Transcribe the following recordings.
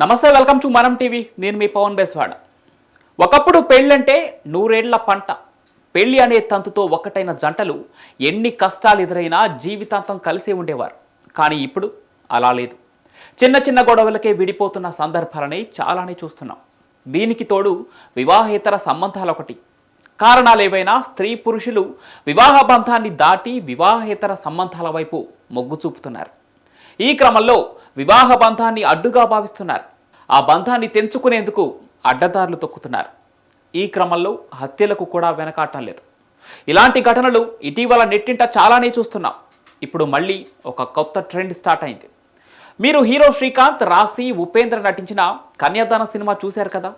నమస్తే welcome to మనం TV. నేను మీ పవన్ బెస్వాడ. ఒకప్పుడు పెళ్ళంటే నూరేళ్ళ పంట. పెళ్ళి అనే తంతుతో ఒక్కటైన జంటలు ఎన్ని కష్టాలు ఎదురైనా జీవితాంతం కలిసే ఉండేవారు. కానీ ఇప్పుడు అలా లేదు. చిన్న చిన్న గొడవలకే విడిపోతున్న సందర్భాలని చాలానే చూస్తున్నాం. దీనికి తోడు వివాహేతర సంబంధాలు ఒకటి కారణాలు ఏవైనా స్త్రీ పురుషులు వివాహ బంధాన్ని దాటి వివాహేతర సంబంధాల వైపు మొగ్గు చూపుతున్నారు. ఈ క్రమంలో వివాహ బంధాన్ని అడ్డుగా భావిస్తున్నారు. ఆ బంధాన్ని తెంచుకునేందుకు అడ్డదారులు తొక్కుతున్నారు. ఈ క్రమంలో హత్యలకు కూడా వెనకాటం లేదు. ఇలాంటి ఘటనలు ఇటీవల నెట్టింట చాలానే చూస్తున్నాం. ఇప్పుడు మళ్ళీ ఒక కొత్త ట్రెండ్ స్టార్ట్ అయింది. మీరు హీరో శ్రీకాంత్ రాశి ఉపేంద్ర నటించిన కన్యాదాన సినిమా చూశారు కదా?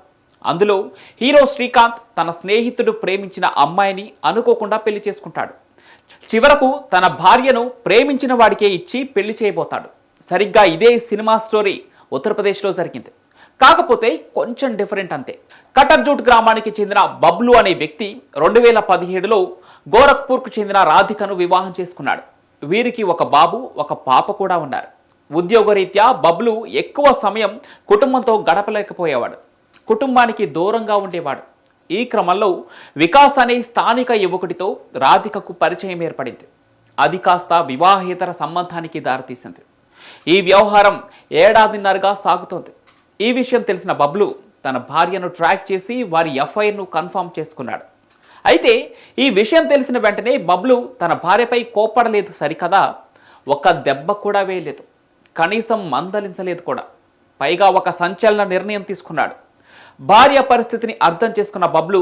అందులో హీరో శ్రీకాంత్ తన స్నేహితుడు ప్రేమించిన అమ్మాయిని అనుకోకుండా పెళ్ళి చేసుకుంటాడు. చివరకు తన భార్యను ప్రేమించిన వాడికే ఇచ్చి పెళ్ళి చేయబోతాడు. సరిగ్గా ఇదే సినిమా స్టోరీ ఉత్తరప్రదేశ్లో జరిగింది. కాకపోతే కొంచెం డిఫరెంట్ అంతే. కటర్జూట్ గ్రామానికి చెందిన బబ్లు అనే వ్యక్తి రెండు వేల పదిహేడులో గోరఖ్పూర్కు చెందిన రాధికను వివాహం చేసుకున్నాడు. వీరికి ఒక బాబు ఒక పాప కూడా ఉన్నారు. ఉద్యోగరీత్యా బబ్లు ఎక్కువ సమయం కుటుంబంతో గడపలేకపోయేవాడు. కుటుంబానికి దూరంగా ఉండేవాడు. ఈ క్రమంలో వికాస్ అనే స్థానిక యువకుడితో రాధికకు పరిచయం ఏర్పడింది. అది కాస్త వివాహేతర సంబంధానికి దారితీసింది. ఈ వ్యవహారం ఏడాదిన్నరగా సాగుతోంది. ఈ విషయం తెలిసిన బబ్లు తన భార్యను ట్రాక్ చేసి వారి ఎఫ్ఐఆర్ను కన్ఫర్మ్ చేసుకున్నాడు. అయితే ఈ విషయం తెలిసిన వెంటనే బబ్లు తన భార్యపై కోప్పడలేదు సరికదా. ఒక్క దెబ్బ కూడా వేయలేదు. కనీసం మందలించలేదు కూడా. పైగా ఒక సంచలన నిర్ణయం తీసుకున్నాడు. భార్య పరిస్థితిని అర్థం చేసుకున్న బబ్లు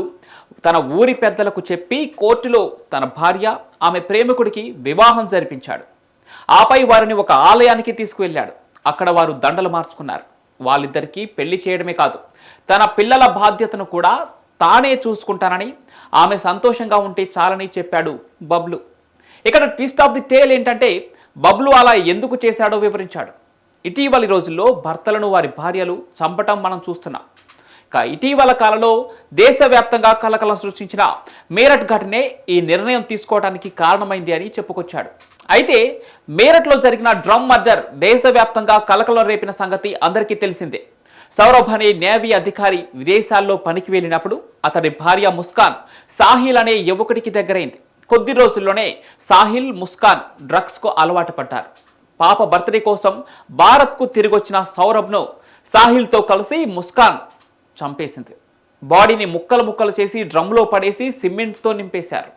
తన ఊరి పెద్దలకు చెప్పి కోర్టులో తన భార్య ఆమె ప్రేమికుడికి వివాహం జరిపించాడు. ఆపై వారిని ఒక ఆలయానికి తీసుకువెళ్ళాడు. అక్కడ వారు దండలు మార్చుకున్నారు. వాళ్ళిద్దరికీ పెళ్ళి చేయడమే కాదు తన పిల్లల బాధ్యతను కూడా తానే చూసుకుంటానని ఆమె సంతోషంగా ఉంటే చాలని చెప్పాడు బబ్లు. ఇక్కడ ట్విస్ట్ ఆఫ్ ది టేల్ ఏంటంటే బబ్లు అలా ఎందుకు చేశాడో వివరించాడు. ఇటీవలి రోజుల్లో భర్తలను వారి భార్యలు చంపటం మనం చూస్తున్నాం. ఇక ఇటీవల కాలంలో దేశవ్యాప్తంగా కలకలం సృష్టించిన మేరట్ ఘటనే ఈ నిర్ణయం తీసుకోవడానికి కారణమైంది అని చెప్పుకొచ్చాడు. అయితే మేరట్లో జరిగిన డ్రమ్ మర్డర్ దేశవ్యాప్తంగా కలకలం రేపిన సంగతి అందరికీ తెలిసిందే. సౌరభ్ అనే నేవీ అధికారి విదేశాల్లో పనికి వెళ్ళినప్పుడు అతడి భార్య ముస్కాన్ సాహిల్ అనే యువకుడికి దగ్గరైంది. కొద్ది రోజుల్లోనే సాహిల్ ముస్కాన్ డ్రగ్స్కు అలవాటు పడ్డారు. పాప బర్త్డే కోసం భారత్కు తిరిగొచ్చిన సౌరభ్ను సాహిల్తో కలిసి ముస్కాన్ చంపేసింది. బాడీని ముక్కలు ముక్కలు చేసి డ్రమ్లో పడేసి సిమెంట్తో నింపేశారు.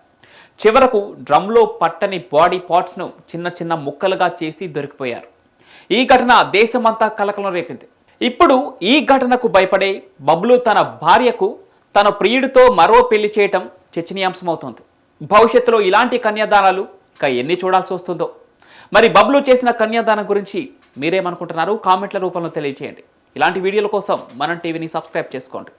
చివరకు డ్రమ్లో పట్టని బాడీ పార్ట్స్ను చిన్న చిన్న ముక్కలుగా చేసి దొరికిపోయారు. ఈ ఘటన దేశమంతా కలకలం రేపింది. ఇప్పుడు ఈ ఘటనకు భయపడే బబ్లు తన భార్యకు తన ప్రియుడితో మరో పెళ్ళి చేయటం చర్చనీయాంశమవుతోంది. భవిష్యత్తులో ఇలాంటి కన్యాదానాలు ఇక ఎన్ని చూడాల్సి వస్తుందో? మరి బబ్లు చేసిన కన్యాదానం గురించి మీరేమనుకుంటున్నారు? కామెంట్ల రూపంలో తెలియజేయండి ఇలాంటి వీడియోల కోసం మనం టీవీని సబ్స్క్రైబ్ చేసుకోండి.